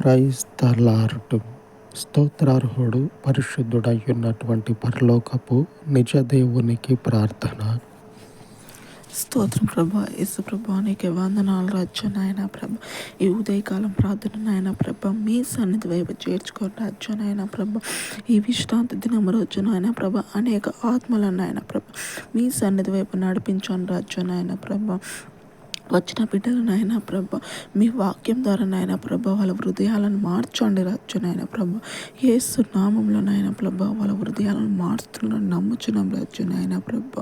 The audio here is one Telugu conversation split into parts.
ప్రైజ్ ద లార్డ్ స్తోత్రార్హుడు పరిశుద్ధుడయ్యున్నటువంటి పరలోకపు నిజ దేవునికి ప్రార్థన. స్తోత్రం ప్రభా యేసు ప్రభా నీకే వందనాలు రాజ్యం నాయన ప్రభ. ఈ ఉదయకాలం ప్రార్థన నాయన ప్రభ మీ సన్నిధి వైపు చేర్చుకొని రాజ్యం నాయన ప్రభ. ఈ విశ్రాంతి దినం రోజు నాయన ప్రభ అనేక ఆత్మలను నాయన ప్రభ మీ సన్నిధి వైపు నడిపించాను రాజ్యం నాయన ప్రభ. వచ్చిన బిడ్డలు నాయన ప్రభ మీ వాక్యం ద్వారా నాయన ప్రభ వాళ్ళ హృదయాలను మార్చండి రచ్చు నాయన ప్రభ. ఏసు నామంలో నాయన ప్రభ వాళ్ళ హృదయాలను మార్చుతున్న నమ్ముచున్నాం రచ్చు నాయన ప్రభ.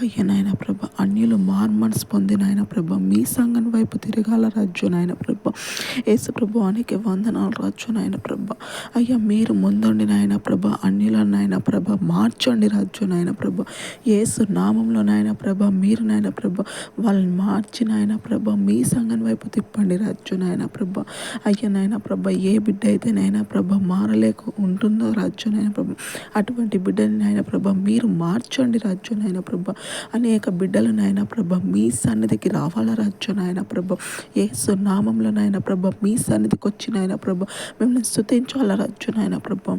అయ్య నాయన ప్రభ అన్యులు మార్మన్స్ పొందిన ఆయన ప్రభ మీ సంఘం వైపు తిరగాల రజ్జు నాయన ప్రభ. ఏసు ప్రభు అనేక వందనాలు రాజు నాయన ప్రభ. అయ్యా మీరు ముందుండి నాయన ప్రభ అన్యుల నాయన ప్రభ మార్చండి రాజు నాయన ప్రభ. ఏసు నామంలో నాయన ప్రభ మీరు నాయన ప్రభ వాళ్ళని మార్చి నాయన ప్రభ మీ సంఘం వైపు తిప్పండి రాజు నాయన ప్రభ. అయ్యా నాయన ప్రభ ఏ బిడ్డ అయితే నాయన ప్రభ మారలేక ఉంటుందో రాజు నాయన ప్రభ అటువంటి బిడ్డని నాయన ప్రభ మీరు మార్చండి రాజు నాయన ప్రభ. అనేక బిడ్డలు నాయన ప్రభ మీ సన్నిధికి రావాలా రాజు నాయన ప్రభ. ఏ సునామంలో నాయన ప్రభ. మీ సన్నిధికి వచ్చి నాయన ప్రభ. మిమ్మల్ని స్థుతించాల రాజు నాయన ప్రభ.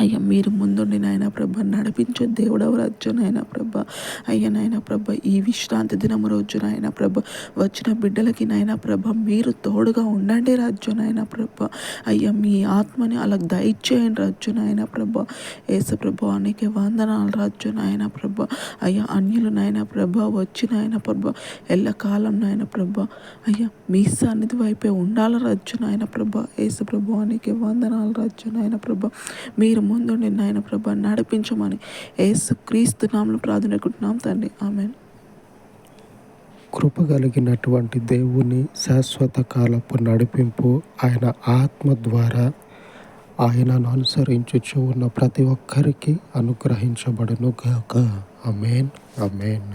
అయ్యా మీరు ముందుండి నాయన ప్రభ నడిపించే దేవుడవ రాజ్యం నాయన ప్రభ. అయ్యా నాయన ప్రభ ఈ విశ్రాంతి దినం రోజు నాయన ప్రభ వచ్చిన బిడ్డలకి నాయన ప్రభ మీరు తోడుగా ఉండండి రాజ్యం నాయన ప్రభ. అయ్యా మీ ఆత్మని అలా దయచేయండి రాజ్యం నాయన ప్రభ. ఏసు ప్రభ అనేక వందనాలు రాజ్యం నాయన ప్రభ. అయ్యా అన్యులు నాయన ప్రభ వచ్చి నాయన ప్రభ ఎల్లకాలం నాయన ప్రభ. అయ్యా మీ సన్నిధి వైపే ఉండాలి రాజ్యం నాయన ప్రభ. ఏసు ప్రభ అనేక వందనాలు రాజ్యం నాయన ప్రభ. మీరు ముందుండి నాయన ప్రభా నడిపించమని ఏసు క్రీస్తు నామలు ప్రార్థనకుంటున్నాం తండ్రి. ఆమె కృప కలిగినటువంటి దేవుని శాశ్వత కాలపు నడిపింపు ఆయన ఆత్మ ద్వారా ఆయనను అనుసరించుచు ఉన్న ప్రతి ఒక్కరికి అనుగ్రహించబడును గాక అమేన్ అమేన్